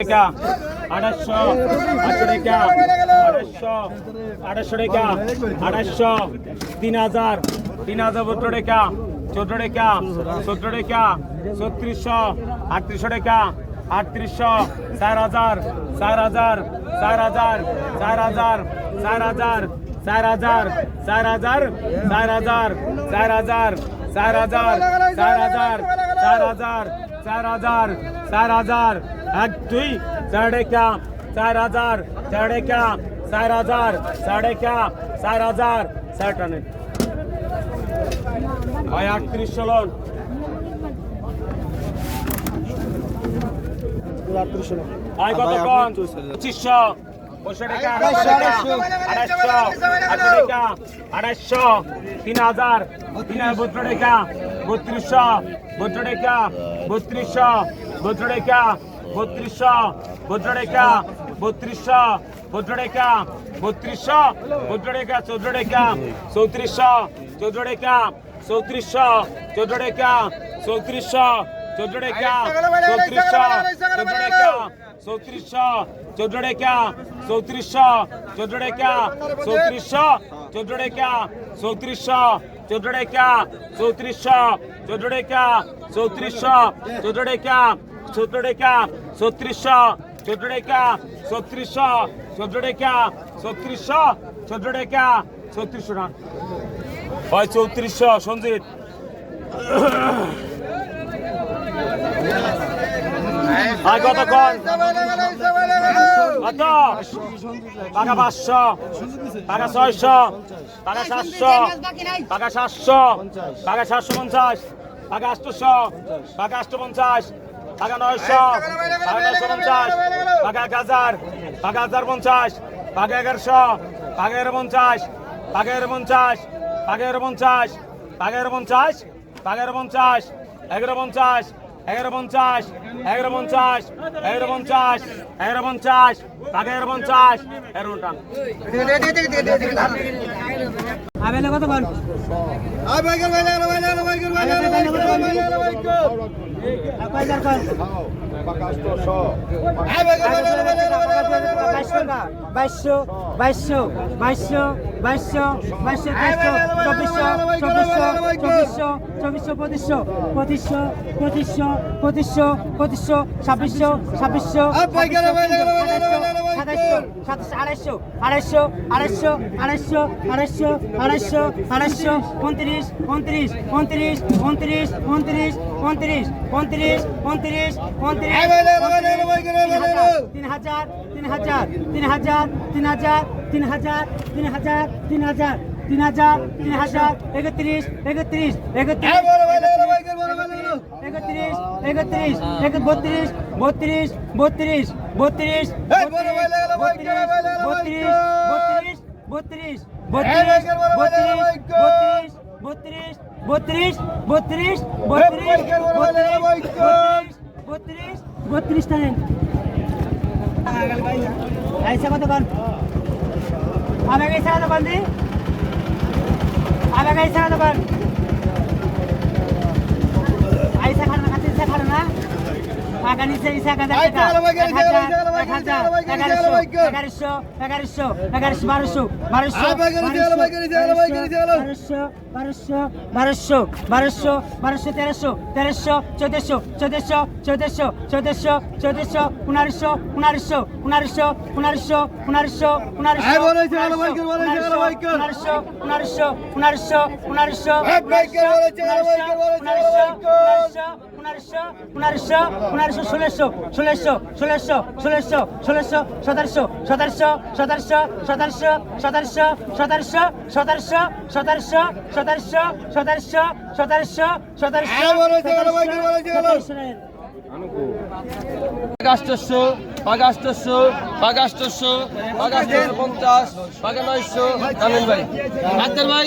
টাকা আড়াইশো আটশো টাকা আড়াইশো আড়াইশো টাকা আড়াইশো তিন হাজার তিন হাজার সত্তর টাকা চোদ্দ টাকা চোদ্দ টাকা ছত্রিশশো আটত্রিশশো টাকা আটত্রিশশো চার হাজার চার হাজার চার হাজার চার হাজার চার হাজার চার হাজার চার হাজার চার হাজার চার হাজার চার হাজার চার হাজার চার হাজার চার হাজার চার হাজার এক দুই চার রেখা চার হাজার চার রেখা চার হাজার চার রেখা চার হাজার চার টানে। ভাই আটত্রিশ চলন। ভাই কত পঁচিশশো। আড়াইশো আটশো তিন হাজার তিন হাজার বত্র টাকা বত্রিশশো বত্র টাকা বত্রিশশো বত্র টাকা বত্রিশশো বত্র টাকা বত্রিশশো বত্র টাকা বত্রিশশো চৌদ্দ টাকা চৌত্রিশশো টাকা চৌত্রিশশো টাকা চৌত্রিশশো টাকা চৌত্রিশশো টাকা চৌত্রিশশো টাকা চৌত্রিশশো চৌদ্দ চৌত্রিশশো চৌদ্দ চৌত্রিশশো চৌদ্দ চৌত্রিশশো চৌদ্দ চৌত্রিশশো টাকা চৌদ্দ টাকা চৌত্রিশশো চৌদ্দ টাকা চৌত্রিশশো চৌদ্দ টাকা চৌত্রিশশো চৌদ্দ টাকা চৌত্রিশশো না হয় চৌত্রিশশো, সঞ্জিত। আর কতক্ষণ? কত? টাকা পাঁচশো, টাকা ছয়শো, টাকা সাতশো টাকা সাতশো টাকা সাতশো পঞ্চাশ, টাকা আটশোশো পঞ্চাশ। টাকা নয়শো টাকা নয়শো পঞ্চাশ টাকা এক হাজার টাকা হাজার পঞ্চাশ টাকা এগারোশো টাকা এগারো পঞ্চাশ টাকা এগারো পঞ্চাশ টাকা এগারো পঞ্চাশ টাকা এগারো পঞ্চাশ টাকা এগারো পঞ্চাশ এগারো পঞ্চাশ এগারো পঞ্চাশ এগারো পঞ্চাশ এগারো পঞ্চাশ এগারো পঞ্চাশ টাকা এগারো পঞ্চাশ এগারো টাকা আবেলে কত বল কয়দার কল বাইশশো বাইশশো বাইশশো বাইশশো বাইশশো তেইশশো চব্বিশশো চব্বিশশো চব্বিশশো চব্বিশশো পঁচিশশো পঁচিশশো পঁচিশশো পঁচিশশো ছাব্বিশশো ছাব্বিশশো সাতাইশশো সাতাশ আড়াইশো আড়াইশো আড়াইশো আড়াইশো আড়াইশো আড়াইশো আড়াইশো উনত্রিশ উনত্রিশ উনত্রিশ উনত্রিশ উনত্রিশ উনত্রিশ উনত্রিশ উনত্রিশ উনত্রিশ তিন হাজার তিন হাজার তিন হাজার তিন হাজার তিন হাজার তিন হাজার তিন হাজার তিন হাজার তিন হাজার একত্রিশ একত্রিশ একত্রিশ একত্রিশ একত্রিশ এক বত্রিশ বত্রিশ বত্রিশ বত্রিশ বত্রিশ বত্রিশ বত্রিশ বত্রিশ বত্রিশ বত্রিশ বত্রিশ বত্রিশ বত্রিশ বত্রিশ টানেন আইসা কত কন আমি అలాగే సార్ మంది నలభై శాతం টাকা নিচে ইসা কাজা টাকা এক হাজার এক হাজার এগারোশো এগারোশো এগারোশো এগারোশো বারোশো বারোশো বারোশো বারোশো বারোশো বারোশো তেরোশো তেরোশো চোদ্দশো চোদ্দশো চোদ্দশো চোদ্দশো চোদ্দশো উনারিশো উনারিশো উনারিশো উনারিশো উনারিশো উনারিশো উনারিশো উনারিশো উনারিশো উনারিশো উনারিশো উনারিশো উনারিশো ষোলোশো ষোলোশো ষোলোশো ষোলোশো ষোলোশো সতেরোশো সতেরোশো সতেরোশো সতেরোশো সতেরোশো সতেরোশো সতেরোশো সতেরোশো সতেরোশো সতেরোশো সতেরোশো সতেরোশো পাগাষ্টশো পাগাষ্টশো পাগাষ্টশো পাগাষ্টশো পঞ্চাশ পাগা নয়শো জানেন ভাই ডাক্তার ভাই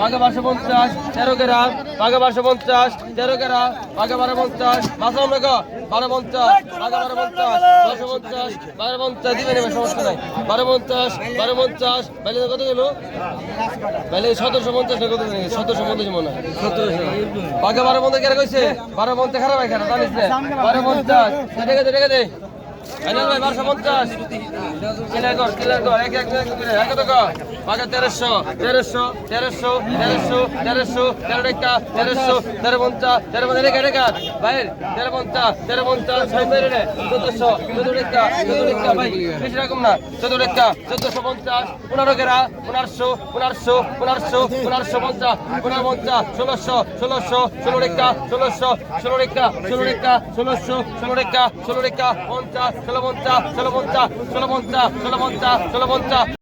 পাগা বারোশো পঞ্চাশ তেরো গ্রাম পাগা বারোশো পঞ্চাশ তেরো গ্রাম পাগা বারো পঞ্চাশ বাসা আমরা বারো পঞ্চাশ বাঘা বারো পঞ্চাশ দশ পঞ্চাশ বারো পঞ্চাশ দিবেন এবার সমস্যা নাই বারো পঞ্চাশ বারো পঞ্চাশ বাইলে কত গেল বাইলে সতেরোশো পঞ্চাশ কত সতেরোশো পঞ্চাশ মনে হয় সতেরোশো বাঘা বারো পঞ্চাশ কেন কইছে বারো পঞ্চাশ খারাপ হয় জানিস না বারো পঞ্চাশ দেখে দে দেখে দে পঞ্চাশ। তেরোশো তেরোশো তেরোশো তেরোশো তেরোশো, তেরো রেখা পঞ্চাশ পঞ্চাশ রেখা তেরো পঞ্চাশ পঞ্চাশ রেখা ভাই রেখা পঞ্চাশ পঞ্চাশ পঞ্চাশ, ষোলোশো ষোলোশো, ষোলো রেখা ষোলোশো, ষোলো রেখা ষোলো রেখা ষোলো রেখা রেখা পঞ্চাশ ষোলো পঞ্চাশ ষোলো পঞ্চাশ ষোলো পঞ্চাশ ষোলো পঞ্চাশ ষোলো পঞ্চাশ।